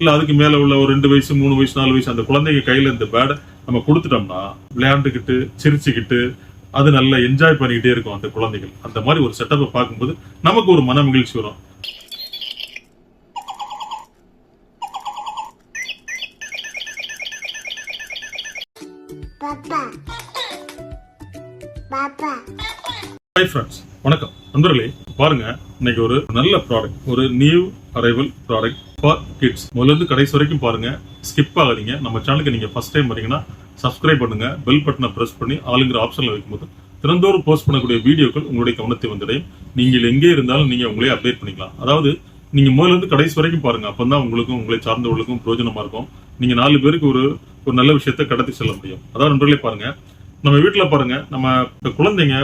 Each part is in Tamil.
இல்ல அதுக்கு மேல உள்ள ஒரு ரெண்டு வயசு மூணு வயசு நாலு வயசு அந்த குழந்தைங்க கையில இந்த பேடை நம்ம கொடுத்துட்டோம்னா விளையாண்டுக்கிட்டு சிரிச்சுக்கிட்டு அது நல்லா என்ஜாய் பண்ணிக்கிட்டே இருக்கும் அந்த குழந்தைகள். அந்த மாதிரி ஒரு செட்டப்பை பார்க்கும்போது நமக்கு ஒரு மன மகிழ்ச்சி வரும். ஹாய் ஃப்ரெண்ட்ஸ் வணக்கம். நண்பர்களே பாருங்க. இன்னைக்கு ஒரு நல்ல ப்ராடக்ட் ஒரு new arrival product for kids முதல்ல இருந்து கடைசி வரைக்கும் பாருங்க. ஸ்கிப் ஆகாதீங்க. நம்ம சேனலுக்கு நீங்க ஃபர்ஸ்ட் டைம் வரீங்கன்னா சப்ஸ்கிரைப் பண்ணுங்க. பெல் பட்டனை பிரஸ் பண்ணி ஆளுங்கிற ஆப்ஷன்ல வைக்கும்போது திறந்தோறும் போஸ்ட் பண்ணக்கூடிய வீடியோக்கள் உங்களுடைய கவனத்தை வந்துடையும். நீங்கள் எங்கே இருந்தாலும் நீங்க உங்களே அப்டேட் பண்ணிக்கலாம். அதாவது நீங்க முதல்ல இருந்து கடைசி வரைக்கும் பாருங்க. அப்பதான் உங்களுக்கும் உங்களை சார்ந்தவர்களுக்கும் பிரயோஜனமா இருக்கும். நீங்க நாலு பேருக்கு ஒரு ஒரு நல்ல விஷயத்தை கடத்தி செல்ல முடியும். அதாவது நண்பர்களே பாருங்க. நம்ம வீட்டுல பாருங்க. நம்ம குழந்தைங்க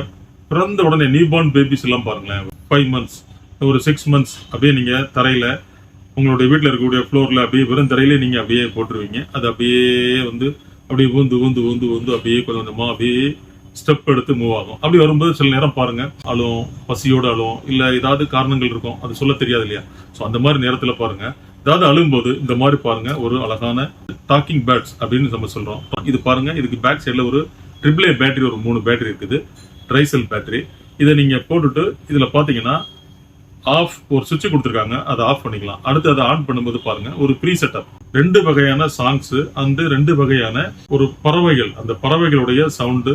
பிறந்த உடனே நியூபார்ன் பேபிஸ் எல்லாம் பாருங்களேன். ஃபைவ் மந்த்ஸ் ஒரு சிக்ஸ் மந்த்ஸ் அப்படியே நீங்கள் தரையில் உங்களுடைய வீட்டில் இருக்கக்கூடிய ஃப்ளோரில் அப்படியே வெறும் தரையிலே நீங்கள் அப்படியே போட்டுருவீங்க. அது அப்படியே வந்து அப்படியே ஊந்து ஊந்து ஊந்து ஊந்து அப்படியே கொஞ்சம் கொஞ்சமாக அப்படியே ஸ்டெப் எடுத்து மூவ் ஆகும். அப்படி வரும்போது சில நேரம் பாருங்க அழும் பசியோட அழும் இல்லை ஏதாவது காரணங்கள் இருக்கும் அது சொல்ல தெரியாது இல்லையா? ஸோ அந்த மாதிரி நேரத்தில் பாருங்க. ஏதாவது அழும்போது இந்த மாதிரி பாருங்க ஒரு அழகான டாக்கிங் பேட்ஸ் அப்படின்னு நம்ம சொல்றோம். இது பாருங்க இதுக்கு பேக் சைடில் ஒரு ட்ரிபிளே பேட்டரி ஒரு மூணு பேட்டரி இருக்குது. ட்ரைசெல் பேட்டரி இதை நீங்க போட்டுட்டு இதில் பார்த்தீங்கன்னா ஆஃப் ஒரு சுவிட்ச் கொடுத்துருக்காங்க அதை ஆஃப் பண்ணிக்கலாம். அடுத்து அதை ஆன் பண்ணும்போது பாருங்க ஒரு ப்ரீ செட்டப் ரெண்டு வகையான சாங்ஸ் அந்த ரெண்டு வகையான ஒரு பறவைகள் அந்த பறவைகளுடைய சவுண்டு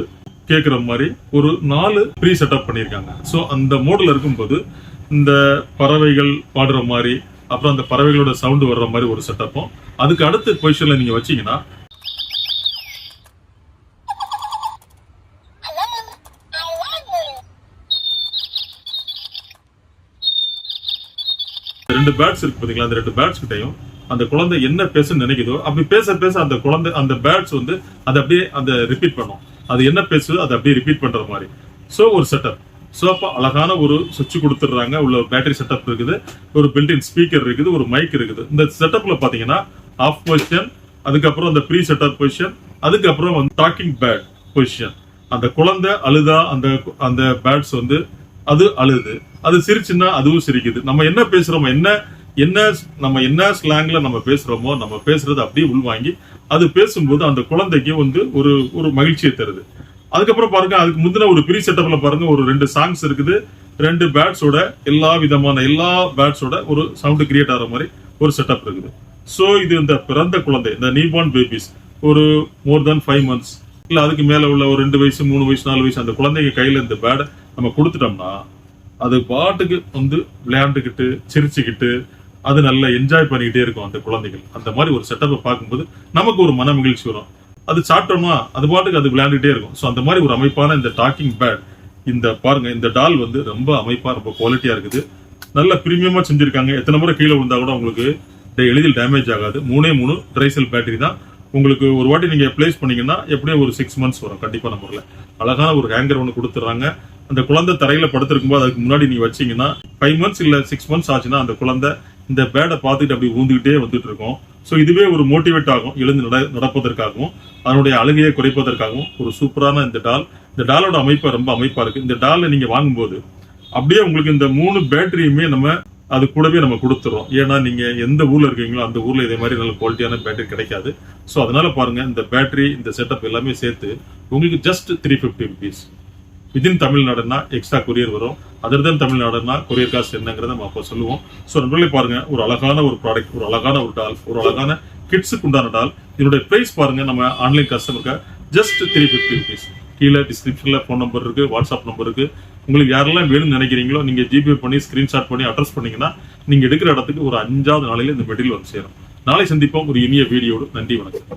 கேட்குற மாதிரி ஒரு நாலு ப்ரீ செட்டப் பண்ணியிருக்காங்க. ஸோ அந்த மோடில் இருக்கும்போது இந்த பறவைகள் பாடுற மாதிரி அப்புறம் அந்த பறவைகளோட சவுண்டு வர்ற மாதிரி ஒரு செட்டப்பும் அதுக்கு அடுத்த பொசிஷனில் நீங்க வச்சீங்கன்னா ரெண்டு பேட்ஸ் இருக்கு பாத்தீங்களா? அந்த ரெண்டு பேட்ஸ் கிட்டையும் அந்த குழந்தை என்ன பேச நினைக்குதோ அப்படி பேச பேச அந்த குழந்தை அந்த பேட்ஸ் வந்து அதை அப்படியே அந்த ரிப்பீட் பண்ணும். அது என்ன பேசுதோ அதை அப்படியே ரிப்பீட் பண்ற மாதிரி. சோ ஒரு செட்டப் ஸோ அப்போ அழகான ஒரு சுவிட்ச் கொடுத்துடுறாங்க. உள்ள ஒரு பேட்டரி செட்டப் இருக்குது. ஒரு பில்டின் ஸ்பீக்கர் இருக்குது. ஒரு மைக் இருக்குது. இந்த செட்டப்ல பாத்தீங்கன்னா ஆஃப் பொசிஷன் அதுக்கப்புறம் அந்த ப்ரீ செட்டப் பொசிஷன் அதுக்கப்புறம் வந்து டாக்கிங் பேட் பொசிஷன் அந்த குழந்தை அழுதா அந்த அந்த பேட்ஸ் வந்து அது அழுது. அது சிரிச்சுன்னா அதுவும் சிரிக்குது. நம்ம என்ன பேசுறோமோ என்ன என்ன நம்ம என்ன ஸ்லாங்ல நம்ம பேசுறோமோ நம்ம பேசுறது அப்படியே உள்வாங்கி அது பேசும்போது அந்த குழந்தைக்கு வந்து ஒரு ஒரு மகிழ்ச்சியை தருது. அதுக்கப்புறம் பாருங்க அதுக்கு முந்தின ஒரு ப்ரீ செட்டப்ல பாருங்க ஒரு ரெண்டு சாங்ஸ் இருக்குது. ரெண்டு பேட்ஸோட எல்லா விதமான எல்லா பேட்ஸோட ஒரு சவுண்ட் கிரியேட் ஆகிற மாதிரி ஒரு செட்டப் இருக்குது. ஸோ இது இந்த பிறந்த குழந்தை இந்த நியூபார்ன் பேபிஸ் ஒரு மோர் தென் ஃபைவ் மந்த்ஸ் இல்ல அதுக்கு மேலே உள்ள ஒரு ரெண்டு வயசு மூணு வயசு நாலு வயசு அந்த குழந்தைங்க கையில இந்த பேடை நம்ம கொடுத்துட்டோம்னா அது பாட்டுக்கு வந்து விளையாண்டுக்கிட்டு சிரிச்சுக்கிட்டு அது நல்லா என்ஜாய் பண்ணிக்கிட்டே இருக்கும் அந்த குழந்தைகள். அந்த மாதிரி ஒரு செட்டப்பை பார்க்கும்போது நமக்கு ஒரு மன மகிழ்ச்சி வரும். அது சாப்பிட்டோம்னா அது பாட்டுக்கு அது விளையாண்டுகிட்டே இருக்கும். ஸோ அந்த மாதிரி ஒரு அமைப்பான இந்த டாக்கிங் பேட் இந்த பாருங்க இந்த டால் வந்து ரொம்ப அமைப்பா ரொம்ப குவாலிட்டியா இருக்குது. நல்ல பிரீமியமா செஞ்சிருக்காங்க. எத்தனை முறை கீழே விழுந்தா கூட உங்களுக்கு எளிதில் டேமேஜ் ஆகாது. மூணே மூணு ட்ரைசெல் பேட்டரி தான். உங்களுக்கு ஒரு வாட்டி நீங்க பிளேஸ் பண்ணீங்கன்னா எப்படியும் ஒரு சிக்ஸ் மந்த்ஸ் வரும். கண்டிப்பா நம்ம அழகான ஒரு ஹேங்கர் ஒன்று கொடுத்துட்றாங்க. அந்த குழந்தை தரையில படுத்திருக்கும்போது அதுக்கு முன்னாடி நீங்க வச்சீங்கன்னா ஃபைவ் மந்த்ஸ் இல்ல சிக்ஸ் மந்த்ஸ் ஆச்சுன்னா அந்த குழந்தை இந்த பேடை பார்த்துட்டு அப்படி ஊந்துகிட்டே வந்துட்டு இருக்கும். ஸோ இதுவே ஒரு மோட்டிவேட் ஆகும் எழுந்து நட நடப்பதற்காகவும் அதனுடைய அழுகையை குறைப்பதற்காகவும் ஒரு சூப்பரான இந்த டால். இந்த டாலோட அமைப்பு ரொம்ப அமைப்பா இருக்கு. இந்த டாலை நீங்க வாங்கும்போது அப்படியே உங்களுக்கு இந்த மூணு பேட்டரியுமே நம்ம அது கூடவே நம்ம கொடுத்துறோம். ஏன்னா நீங்க எந்த ஊர்ல இருக்கீங்களோ அந்த ஊர்ல இதே மாதிரி நல்ல குவாலிட்டியான பேட்டரி கிடைக்காது. ஸோ அதனால பாருங்க இந்த பேட்டரி இந்த செட்டப் எல்லாமே சேர்த்து உங்களுக்கு just three fifty rupees within தமிழ்நாடுனா extra courier வரும். அதர் தன் தமிழ்நாடுனா கொரியர் காஸ்ட் என்னங்கிறத நம்ம அப்போ சொல்லுவோம். ஸோ நண்பர்களே பாருங்க ஒரு அழகான ஒரு ப்ராடக்ட் ஒரு அழகான ஒரு டால் ஒரு அழகான கிட்ஸுக்கு உண்டான டால் இதனுடைய ப்ரைஸ் பாருங்க நம்ம ஆன்லைன் கஸ்டமருக்கு ஜஸ்ட் த்ரீ ஃபிஃப்டி ருபீஸ் கீழே டிஸ்கிரிப்ஷனில் ஃபோன் நம்பர் இருக்குது வாட்ஸ்அப் நம்பர் இருக்குது உங்களுக்கு யாரெல்லாம் வேணும்னு நினைக்கிறீங்களோ நீங்கள் ஜிபே பண்ணி ஸ்க்ரீன்ஷாட் பண்ணி அட்ரஸ் பண்ணிங்கன்னா நீங்கள் எடுக்கிற இடத்துக்கு ஒரு அஞ்சாவது நாளையில் இந்த மெட்டீரியல் வந்து சேரும். நாளை சந்திப்போம். ஒரு இனிய வீடியோடு. நன்றி வணக்கம்.